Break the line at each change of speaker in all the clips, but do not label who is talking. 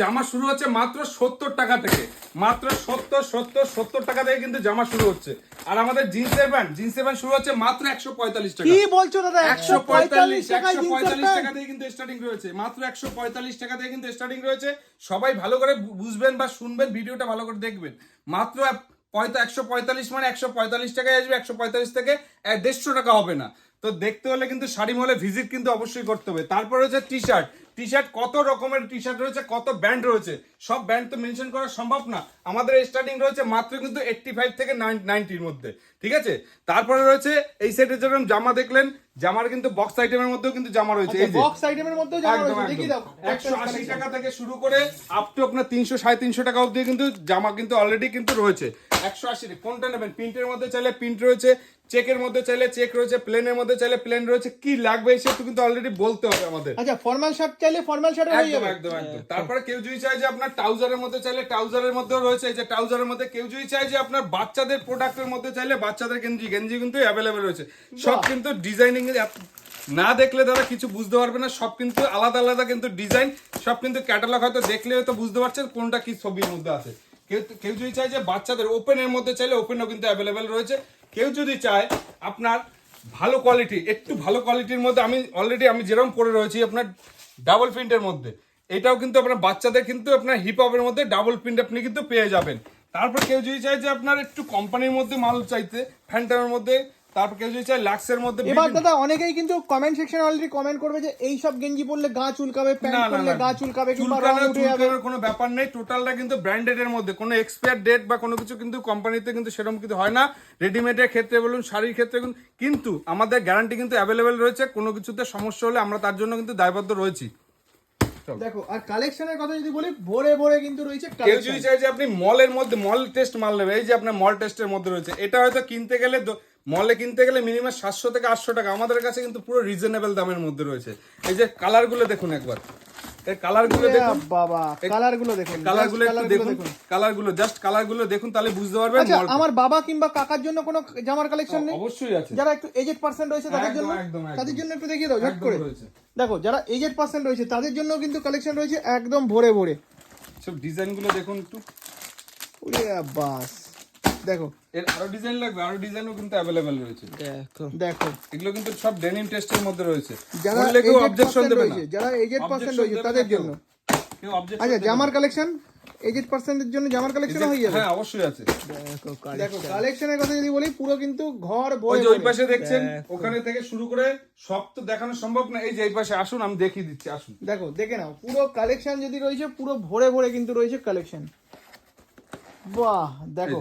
জামা শুরু হচ্ছে মাত্র সত্তর টাকা থেকে। মাত্র সত্তর সত্তর সত্তর টাকা থেকে কিন্তু জামা শুরু হচ্ছে। আর আমাদের জিন্সের প্যান্ট জিন্সের প্যান্ট শুরু হচ্ছে মাত্র একশো পঁয়তাল্লিশ টাকা।
কি বলছো দাদা?
একশো পঁয়তাল্লিশ একশো পঁয়তাল্লিশ টাকা থেকে কিন্তু স্টার্টিং রয়েছে। মাত্র একশো পঁয়তাল্লিশ টাকা থেকে কিন্তু স্টার্টিং রয়েছে। সবাই ভালো করে বুঝবেন বা শুনবেন ভিডিওটা ভালো করে দেখবেন। মাত্র পঁয়তা একশো পঁয়তাল্লিশ মানে একশো পঁয়তাল্লিশ টাকায় আসবে একশো পঁয়তাল্লিশ থেকে দেড়শো টাকা হবে না। তো দেখতে হলে কিন্তু শাড়ি মলে ভিজিট কিন্তু অবশ্যই করতে হবে। তারপরে হচ্ছে টি শার্ট টি শার্ট কত রকমের টি শার্ট রয়েছে কত ব্র্যান্ড রয়েছে সব ব্র্যান্ড তো মেনশন করা সম্ভব না। আমাদের স্টার্টিং রয়েছে মাত্র কিন্তু এইটটি ফাইভ থেকে নাইনটির মধ্যে ঠিক আছে? তারপরে রয়েছে এই সেটে যেরকম জামা দেখলেন জামার কিন্তু বক্স আইটেমের মধ্যেও কিন্তু জামা রয়েছে এই যে।
বক্স আইটেমের মধ্যেও জামা রয়েছে দেখি দাও।
একশো আশি টাকা থেকে শুরু করে আপ টু আপনার তিনশো সাড়ে তিনশো টাকা অবধি কিন্তু জামা কিন্তু অলরেডি কিন্তু রয়েছে। একশো আশি কোনটা নেবেন? প্রিন্টের মধ্যে চাইলে প্রিন্ট রয়েছে চেকের মধ্যে চাইলে চেক রয়েছে প্লেনের মধ্যে চাইলে প্লেন রয়েছে কি লাগবে সেটা কিন্তু অলরেডি বলতে হবে আমাদের।
আচ্ছা ফর্মাল শার্ট চাইলে ফর্মাল শার্ট হয়ে যাবে।
একদম একদম। তারপরে কেউ যদি চায় যে আপনার ট্রাউজারের মধ্যে চাইলে ট্রাউজারের মধ্যেও রয়েছে এই যে ট্রাউজারের মধ্যে কেউ যদি চায় যে আপনার বাচ্চাদের প্রোডাক্টের মধ্যে চাইলে বাচ্চাদের গেঞ্জি গেঞ্জি কিন্তু অ্যাভেলেবেল রয়েছে। সব কিন্তু ডিজাইনিং না দেখলে দাদা কিছু বুঝতে পারবে না সব কিন্তু আলাদা আলাদা কিন্তু ডিজাইন সব কিন্তু ক্যাটালগ হয়তো দেখলে হয়তো বুঝতে পারছেন কোনটা কি ছবির মধ্যে আছে। কেউ কেউ যদি চায় যে বাচ্চাদের ওপেনের মধ্যে চাইলে ওপেনও কিন্তু অ্যাভেলেবেল রয়েছে। কেউ যদি চায় আপনার ভালো কোয়ালিটি একটু ভালো কোয়ালিটির মধ্যে আমি অলরেডি আমি যেরকম পরে রয়েছি আপনার ডাবল প্রিন্টের মধ্যে। এটাও কিন্তু আপনার বাচ্চাদের কিন্তু আপনার হিপ হপের মধ্যে ডাবল প্রিন্ট আপনি কিন্তু পেয়ে যাবেন। তারপর কেউ যদি চায় যে আপনার একটু কোম্পানির মধ্যে মাল চাইতে ফ্যান্টামের মধ্যে তারপর কেউ যদি চায় লাক্সের মধ্যে
এবার দাদা অনেকেই কিন্তু কমেন্ট সেকশনে অলরেডি কমেন্ট করবে যে এই সব গেঞ্জি পরলে গা চুলকাবে প্যান্ট পরলে গা চুলকাবে কিংবা রং উঠে যাবে।
কোনো ব্যাপার নেই। টোটালটা কিন্তু ব্র্যান্ডেড এর মধ্যে। কোনো এক্সপায়ার ডেট বা কোনো কিছু কিন্তু কোম্পানিতে কিন্তু সেরকম কিন্তু হয় না। রেডিমেডের ক্ষেত্রে বলুন শাড়ির ক্ষেত্রে কিন্তু আমাদের গ্যারান্টি কিন্তু অ্যাভেলেবেল রয়েছে। কোনো কিছুতে সমস্যা হলে আমরা তার জন্য কিন্তু দায়বদ্ধ রয়েছি।
দেখো আর কালেকশনের কথা যদি বলি ভরে ভরে কিন্তু রয়েছে
কেউ যদি চাই যে আপনি মলের মধ্যে মল টেস্ট মাল নেবে এই যে আপনার মল টেস্টের মধ্যে রয়েছে এটা হয়তো কিনতে গেলে মলে কিনতে গেলে মিনিমাম সাতশো থেকে আটশো টাকা। আমাদের কাছে কিন্তু পুরো রিজনেবল দামের মধ্যে রয়েছে। এই যে কালারগুলো দেখুন একবার। কালারগুলো দেখুন।
বাবা কালারগুলো দেখুন
কালারগুলো
just
একটু
colour গুলো
দেখুন। কালারগুলো জাস্ট কালারগুলো দেখুন তাহলে বুঝতে পারবেন
আমার বাবা কিংবা কাকার জন্য কোনো জামার কালেকশন নেই?
অবশ্যই আছে।
যারা একটু এজেড পার্সেন্ট রয়েছে তাদের
একদম,
জন্য। তাদের জন্য একটু দেখিয়ে দাও ঝট করে।
রয়েছে।
দেখো যারা এজেড পার্সেন্ট রয়েছে তাদের জন্য কিন্তু কালেকশন রয়েছে একদম ভরে ভরে।
সব ডিজাইনগুলো দেখুন একটু।
ওরে বাস দেখো।
এর আরও ডিজাইন লাগবে আরও ডিজাইনও কিন্তু অ্যাভেলেবেল রয়েছে।
দেখো। দেখো।
এগুলো কিন্তু সব ডেনিম টেস্টের মধ্যে রয়েছে।
যারা
কেউ অবজেকশন
পার্সেন্ট
দেবে না।
রয়েছে যারা এজেড পার্সেন্ট রয়েছে তাদের জন্য।
কেউ objection
আচ্ছা জামার কালেকশন এজেড পার্সেন্টের জন্য জামার কালেকশন হয়ে যাবে?
হ্যাঁ অবশ্যই আছে।
দেখো কালেকশনের কথা যদি বলি পুরো কিন্তু ঘর
ওই
ভরে
ওই পাশে দেখছেন ওখানে থেকে শুরু করে সব তো দেখানো সম্ভব না। এই যে এই পাশে আসুন আমি দেখিয়ে দিচ্ছি আসুন।
দেখো দেখে নাও পুরো কালেকশন যদি রয়েছে পুরো ভরে ভরে কিন্তু রয়েছে কালেকশন বাহ দেখো।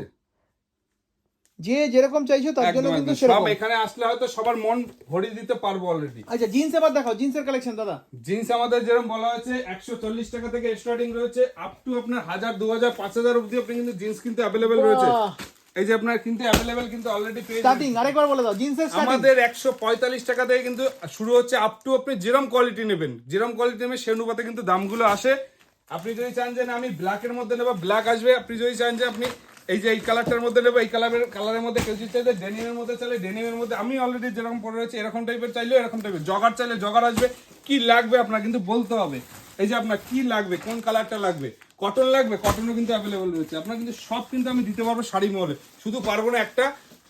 যে।
যেরকম চাইছো তার জন্য কিন্তু
সব এখানে আসলে হয়তো সবার মন ভরিয়ে দিতে পারব অলরেডি
আচ্ছা জিন্স এবার দেখাও জিন্সের কালেকশন দাদা।
জিন্স আমাদের যেরকম বলা হয়েছে একশো চল্লিশ টাকা থেকে স্টার্টিং রয়েছে আপ টু আপনার হাজার দু হাজার পাঁচ হাজার আপনি কিন্তু জিন্স কিন্তু অ্যাভেলেবেল রয়েছে। এই যে আপনার কিন্তু কিন্তু অলরেডি পেয়ে
স্টার্টিং আরেকবার বলে দাও জিন্সের স্টার্টিং
আমাদের একশো পঁয়তাল্লিশ টাকা থেকে কিন্তু শুরু হচ্ছে আপ টু আপনি যেরম কোয়ালিটি নেবেন যেরম কোয়ালিটি নেবেন সে অনুপাতে কিন্তু দামগুলো আসে। আপনি যদি চান যে আমি ব্ল্যাকের মধ্যে নেব ব্ল্যাক আসবে। আপনি যদি চান যে আপনি এই যে এই কালারটার মধ্যে নেব, এই কালারের কালারের মধ্যে কেউ যদি চাইলে ডেনিমের মধ্যে চাইলে ডেনিমের মধ্যে, আমি অলরেডি যেরকম পরে রয়েছে, এরকম টাইপের চাইলে এরকম টাইপের জগার চাইলে জগার আসবে, কি লাগবে আপনার কিন্তু বলতে হবে। এই যে আপনার কি লাগবে, কোন কালারটা লাগবে কটন লাগবে কটনও কিন্তু অ্যাভেলেবল রয়েছে। আপনার কিন্তু সব কিন্তু আমি দিতে পারব শাড়ি মহলে। শুধু পারব না একটা,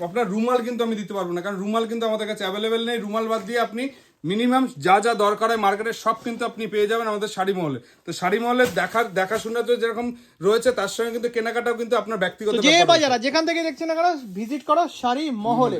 আপনার রুমাল কিন্তু আমি দিতে পারব না, কারণ রুমাল কিন্তু আমাদের কাছে অ্যাভেলেবেল নেই। রুমাল বাদ দিয়ে আপনি মিনিমাম যা যা দরকার হয় মার্কেটে সব কিন্তু আপনি পেয়ে যাবেন আমাদের শাড়ি মহলে। তো শাড়ি মহলে দেখা দেখাশোনা তো যেরকম রয়েছে তার সঙ্গে কিন্তু কেনাকাটাও কিন্তু আপনার ব্যক্তিগত
যে বাজার যেখান থেকে দেখছেন না ভিজিট করো শাড়ি মহলে।